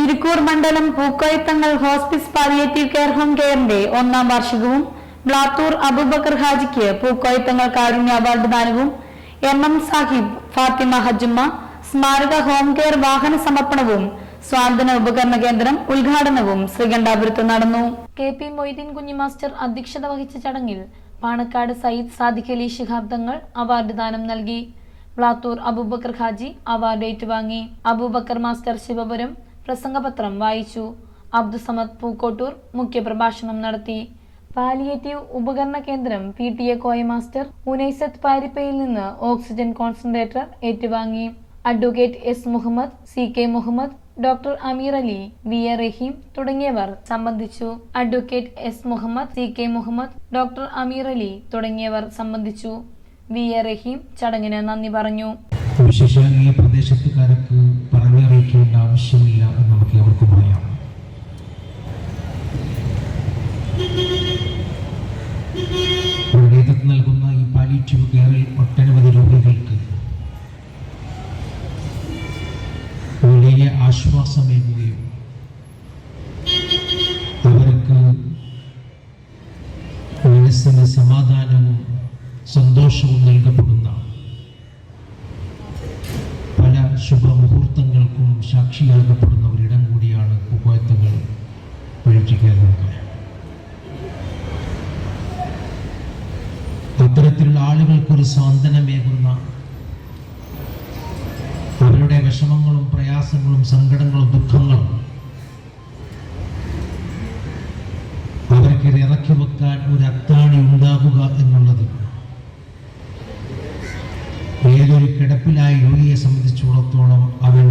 ഇരിക്കൂർ മണ്ഡലം Pookoyathangal hospice palliative care home കെയറിന്റെ ഒന്നാം വാർഷികവും ബ്ലാത്തൂർ അബൂബക്കർ ഹാജിക്ക് പൂക്കോയത്തങ്ങൾ കാരുണ്യ അവാർഡ് ദാനവും എം എം സാഹിബ് ഫാത്തിമ ഹജുമ്മ സ്മാരക ഹോം കെയർ വാഹന സമർപ്പണവും സ്വാന്തന ഉപകരണ കേന്ദ്രം ഉദ്ഘാടനവും ശ്രീകണ്ഠാപുരത്ത് നടന്നു. കെ പി മൊയ്തീൻ കുഞ്ഞി മാസ്റ്റർ അധ്യക്ഷത വഹിച്ച ചടങ്ങിൽ പാണക്കാട് സയ്യിദ് സാദിഖ് അലി ശിഹാബ് തങ്ങൾ അവാർഡ് ദാനം നൽകി. ബ്ലാത്തൂർ അബൂബക്കർ ഹാജി അവാർഡ് ഏറ്റുവാങ്ങി. അബൂബക്കർ മാസ്റ്റർ ശിവപുരം പ്രസംഗപത്രം വായിച്ചു. അബ്ദുസമദ് പൂക്കോട്ടൂർ മുഖ്യപ്രഭാഷണം നടത്തി. പാലിയേറ്റീവ് ഉപകരണ കേന്ദ്രം P T A Koya master Unaisath പാരിപ്പയിൽ നിന്ന് ഓക്സിജൻ കോൺസെൻട്രേറ്റർ ഏറ്റുവാങ്ങി. Advocate S Muhammad C K Muhammad doctor Ameer Ali V A Rahim തുടങ്ങിയവർ സംബന്ധിച്ചു. Advocate S Muhammad C K Muhammad doctor Ameer Ali തുടങ്ങിയവർ സംബന്ധിച്ചു. വി എ റഹീം ചടങ്ങിന് നന്ദി പറഞ്ഞു. വിശേഷ ഈ പ്രദേശത്തുകാർക്ക് പറഞ്ഞറിയിക്കേണ്ട ആവശ്യമില്ല എന്ന് നമുക്ക് അവർക്ക് പറയാം. നേതൃത്വം നൽകുന്ന ഈ പാലിറ്റീവ് കെയറിൽ ഒട്ടനവധി രോഗികൾക്ക് വലിയ ആശ്വാസമേകുകയും അവർക്ക് മനസ്സിന് സമാധാനവും സന്തോഷവും നൽകപ്പെടുന്ന ശുഭമുഹൂർത്തങ്ങൾക്കും സാക്ഷിയാകപ്പെടുന്ന ഒരിടം കൂടിയാണ് കുപ്പായത്തങ്ങൾ പഴിച്ചിരിക്കുന്നത് അത്തരത്തിലുള്ള ആളുകൾക്കൊരു സാന്ത്വനമേകുന്ന അവരുടെ വിഷമങ്ങളും പ്രയാസങ്ങളും സങ്കടങ്ങളും ദുഃഖങ്ങളും അവർക്കിത് ഇറക്കി വെക്കാൻ ഒരു അത്താണി ഏതൊരു കിടപ്പിലായ രോഗിയെ സംബന്ധിച്ചിടത്തോളം ആഗ്രഹം